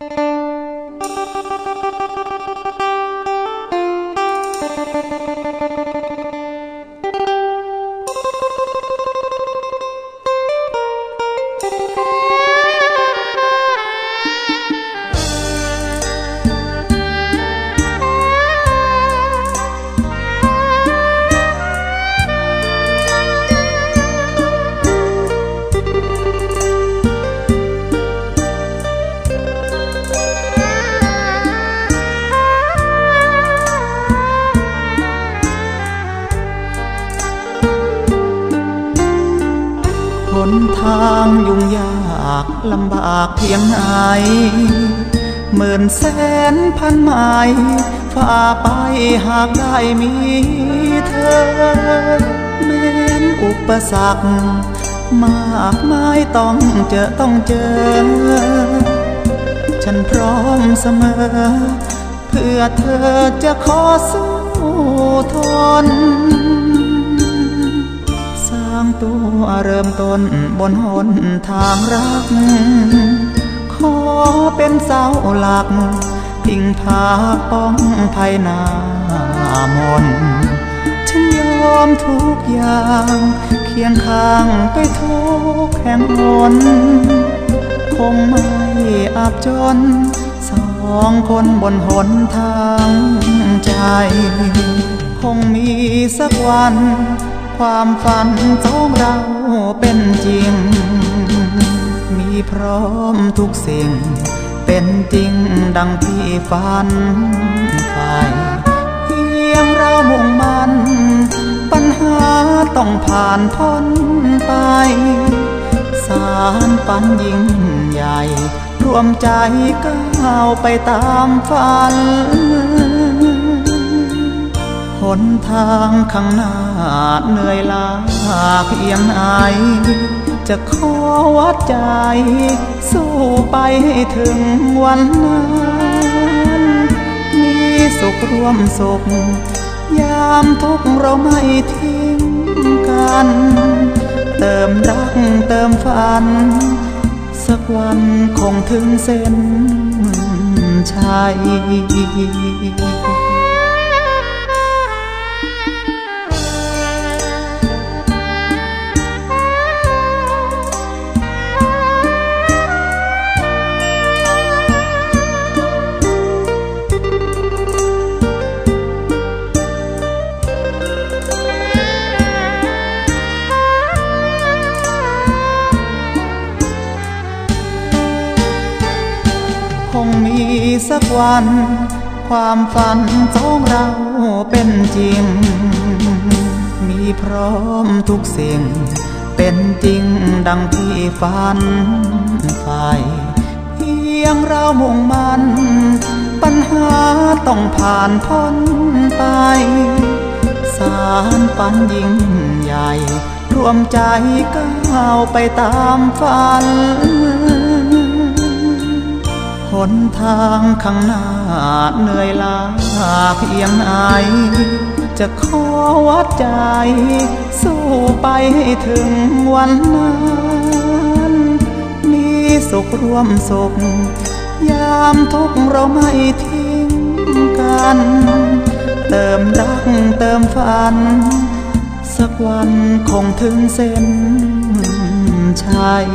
ห นทางยุ่งยากลำบากเพียงไหนหมื่นแสนพันไม้ฝ่าไปหากได้มีเธอ แม้นอุปสรรคมากมายต้องเจอต้องเจอ ฉันพร้อมเสมอ เพื่อเธอจะขอสู้ทน ตัวเริ่มต้นบนหนทางรัก ขอเป็นเสาหลัก พิงพาป้องภายนามนฉันยอมทุกอย่าง เคียงข้างไปทุกแห่งหนคงไม่อับจน สองคนบนหนทางใจ คงมีสักวัน ความฝันสองเราเป็นจริง มีพร้อมทุกสิ่ง เป็นจริงดังที่ฝันไปเพียงเรามุ่งมัน ปัญหาต้องผ่านพ้นไป สารฝันยิ่งใหญ่ รวมใจก้าวไปตามฝัน หนทางข้างหน้าเหนื่อยล้าเพียงไหนจะขอวัดใจ สู้ไปให้ถึงวันนั้นมีสุขร่วมสุข ยามทุกเราไม่ทิ้งกัน เติมรักเติมฝัน สักวันคงถึงเส้นชัย งมีสักวัน ความฝันสองเราเป็นจริง มีพร้อมทุกสิ่ง เป็นจริงดังที่ฝันใฝ่เพียงเรามุ่งมันปัญหาต้องผ่านพ้นไป สารฝันยิ่งใหญ่ รวมใจก้าวไปตามฝัน หนทางข้างหน้าเหนื่อยล้าเพียงไหนจะขอวัดใจ สู้ไปให้ถึงวันนั้น มีสุขร่วมสุข ยามทุกเราไม่ทิ้งกัน เติมรักเติมฝัน สักวันคงถึงเส้นชัย